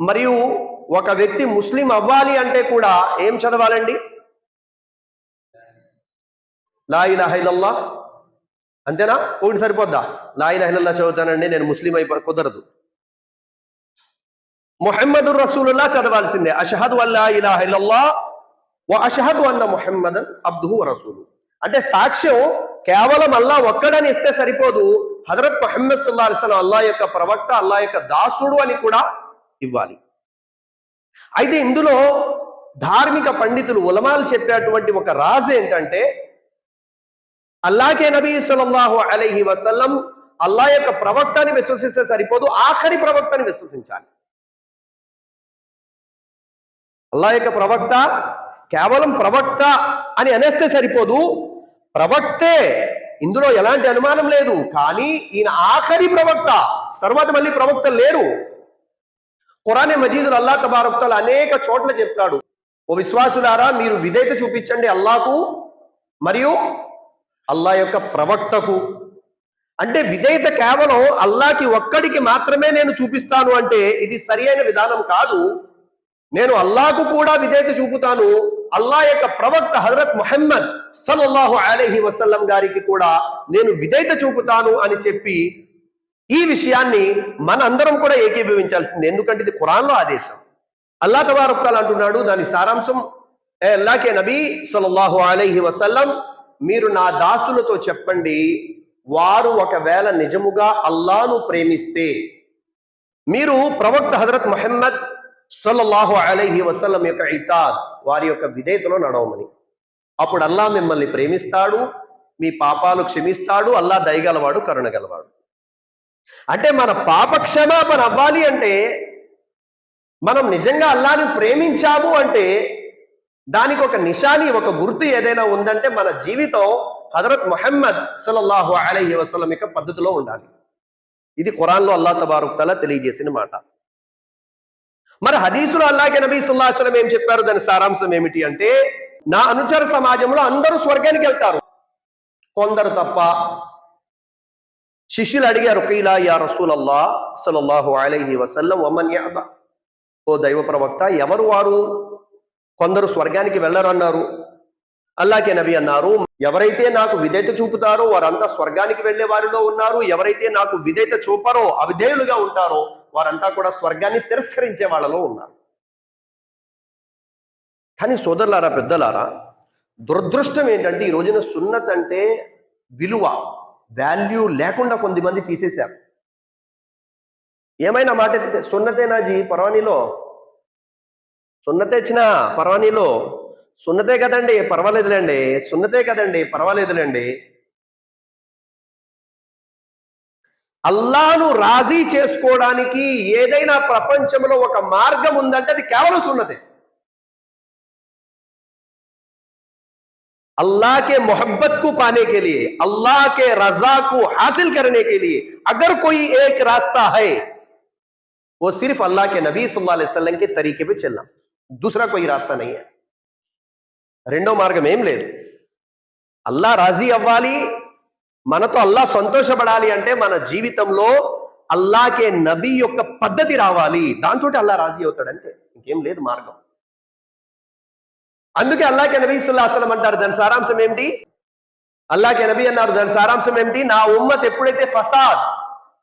మరియు ఒక వ్యక్తి ముస్లిం అవ్వాలి అంటే కూడా ఏం చదవాలండి? లా ఇలాహ అంతేనా? ఒకటి సరిపోద్దా? లా ఇలాహ చదువుతానండి నేను ముస్లిం అయిపో కుదరదు. మొహమ్మదు రసూలుల్లా చదవాల్సిందే. అషహదు అల్లా ఇలాహ ఇల్లల్లా వ అషహదు అన్న మొహమ్మద్ అబ్దుహు రసూలు. అంటే సాక్ష్యం కేవలం అల్లా ఒక్కడని ఇస్తే సరిపోదు. హజరత్ మొహమ్మద్ సుల్లా అల్లా యొక్క ప్రవక్త అల్లా యొక్క దాసుడు అని కూడా ఇవ్వాలి. అయితే ఇందులో ధార్మిక పండితులు ఉలమాలు చెప్పేటువంటి ఒక రాజు ఏంటంటే అల్లాకే నబీ సల్లల్లాహు అలైహి వసల్లం అల్లా యొక్క ప్రవక్తని విశ్వసిస్తే సరిపోదు ఆఖరి ప్రవక్తని విశ్వసించాలి. అల్లా యొక్క ప్రవక్త కేవలం ప్రవక్త అని అనేస్తే సరిపోదు ప్రవక్తే ఇందులో ఎలాంటి అనుమానం లేదు కానీ ఈయన ఆఖరి ప్రవక్త తర్వాత మళ్ళీ ప్రవక్త లేరు ఖురానే మజీదులు అల్లా తబారక్తలు అనేక చోట్ల చెప్తాడు ఓ విశ్వాసులారా మీరు విధేయత చూపించండి అల్లాకు మరియు అల్లా యొక్క ప్రవక్తకు. అంటే విధేయత కేవలం అల్లాకి ఒక్కడికి మాత్రమే నేను చూపిస్తాను అంటే ఇది సరి అయిన విధానం కాదు. నేను అల్లాకు కూడా విధేయత చూపుతాను. అల్లా యొక్క ప్రవక్త హజరత్ మొహమ్మద్ సల్లల్లాహు అలైహి వసల్లం గారికి కూడా నేను విధేయత చూపుతాను అని చెప్పి ఈ విషయాన్ని మన అందరం కూడా ఏకీభవించాల్సింది. ఎందుకంటే ఇది ఖురాన్లో ఆదేశం. అల్లా తబారక్తాలు అంటున్నాడు దాని సారాంశం ఏ అల్లాకే నబీ సలల్లాహు అలైహి వసల్లం మీరు నా దాసులతో చెప్పండి వారు ఒకవేళ నిజముగా అల్లాను ప్రేమిస్తే మీరు ప్రవక్త హజరత్ మహమ్మద్ సల్లల్లాహు అలైహి వసల్లం యొక్క ఇతాద్ వారి యొక్క విధేయతలో నడవమని. అప్పుడు అల్లా మిమ్మల్ని ప్రేమిస్తాడు మీ పాపాలు క్షమిస్తాడు అల్లా దయగలవాడు కరుణగలవాడు అంటే మన పాప క్షమాపణ అవ్వాలి అంటే మనం నిజంగా అల్లాని ప్రేమించాము అంటే దానికి ఒక నిషాని ఒక గుర్తు ఏదైనా ఉందంటే మన జీవితం హజరత్ మొహమ్మద్ సలల్లాహు అలహి వసలం యొక్క పద్ధతిలో ఉండాలి. ఇది ఖురాన్లో అల్లా తబారుక్తల తెలియజేసిన మాట. మరి హదీసులో అల్లాహ్ నబీ సుల్లాహం ఏం చెప్పారు? దాని సారాంశం ఏమిటి అంటే నా అనుచర సమాజంలో అందరూ స్వర్గానికి వెళ్తారు. కొందరు తప్ప శిష్యులు అడిగారు కీలా యా రసూల్ అల్లా సల్లల్లాహు అలైహి వసల్లం వమన్ యాబా ఓ దైవ ప్రవక్త ఎవరు వారు? కొందరు స్వర్గానికి వెళ్ళరన్నారు. అల్లాకే నబి అన్నారు ఎవరైతే నాకు విధేయత చూపుతారో వారంతా స్వర్గానికి వెళ్ళే వారిలో ఉన్నారు. ఎవరైతే నాకు విధేయత చూపరో అవిధేయులుగా ఉంటారో వారంతా కూడా స్వర్గాన్ని తిరస్కరించే వాళ్ళలో ఉన్నారు. కానీ సోదరులారా పెద్దలారా దురదృష్టం ఏంటంటే ఈ రోజున సున్నత్ అంటే విలువ. వాల్యూ లేకుండా కొంతమంది తీసేశారు. ఏమైనా మాట ఎత్తితే సున్నతేనాజీ పర్వాణిలో సున్నతే ఇచ్చిన పర్వానీలో? సున్నతే కదండి పర్వాలేదులేండి. సున్నతే కదండి పర్వాలేదులేండి. అల్లాను రాజీ చేసుకోవడానికి ఏదైనా ప్రపంచంలో ఒక మార్గం ఉందంటే అది కేవలం సున్నతే. अल्लाह के मोहब्बत को पाने के लिए अल्लाह के रजा को हासिल करने के लिए अगर कोई एक रास्ता है वो सिर्फ अल्लाह के नबी सल्लल्लाहु अलैहि वसल्लम के तरीके पे चलना दूसरा कोई रास्ता नहीं है రెండో మార్గం ఏం లేదు అల్లా రాజీ అవ్వాలి మనతో అల్లా సంతోషపడాలి అంటే మన జీవితంలో అల్లాకే నబీ యొక్క పద్ధతి రావాలి దాంతో అల్లా రాజీ అవుతాడంటే ఇంకేం లేదు మార్గం అందుకే అల్లాకే నబీ సుల్లాహలం అంటారు దాని సారాంశం ఏమిటి? అల్లాకే నబీ అన్నారు దాని సారాంశం ఏమిటి? నా ఉమ్మత్ ఎప్పుడైతే ఫసాద్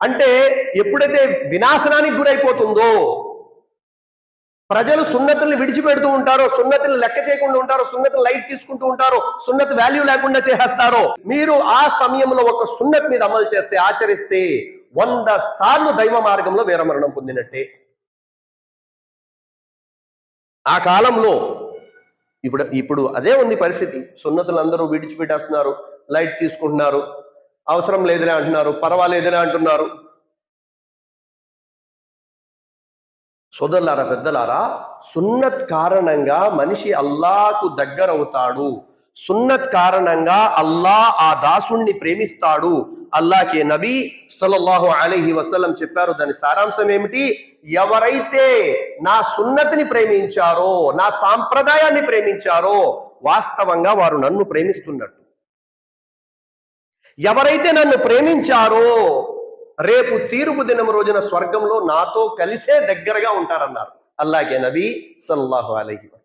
అంటే ఎప్పుడైతే వినాశనానికి గురైపోతుందో ప్రజలు సున్నతుల్ని విడిచిపెడుతూ ఉంటారో సున్నతులు లెక్క చేయకుండా ఉంటారో సున్నతులు లైట్ తీసుకుంటూ ఉంటారో సున్నత్ వాల్యూ లేకుండా చేసేస్తారో మీరు ఆ సమయంలో ఒక సున్నత్ మీద అమలు చేస్తే ఆచరిస్తే వంద సార్లు దైవ మార్గంలో వీరమరణం పొందినట్టే. ఆ కాలంలో ఇప్పుడు ఇప్పుడు అదే ఉంది పరిస్థితి. సున్నతులు అందరూ విడిచిపెట్టేస్తున్నారు లైట్ తీసుకుంటున్నారు. అవసరం లేదులే అంటున్నారు పర్వాలేదులే అంటున్నారు. సోదరులారా పెద్దలారా సున్నత్ కారణంగా మనిషి అల్లాకు దగ్గరవుతాడు. సున్నత్ కారణంగా అల్లా ఆ దాసుణ్ణి ప్రేమిస్తాడు. అల్లాకే నబీ సల్లల్లాహు అలైహి వసలం చెప్పారు దాని సారాంశం ఏమిటి? ఎవరైతే నా సున్నతిని ప్రేమించారో నా సాంప్రదాయాన్ని ప్రేమించారో వాస్తవంగా వారు నన్ను ప్రేమిస్తున్నట్టు. ఎవరైతే నన్ను ప్రేమించారో రేపు తీర్పు దినం రోజున స్వర్గంలో నాతో కలిసే దగ్గరగా ఉంటారన్నారు. అల్లాగే నబీ సల్లాహు అలైహి వసలం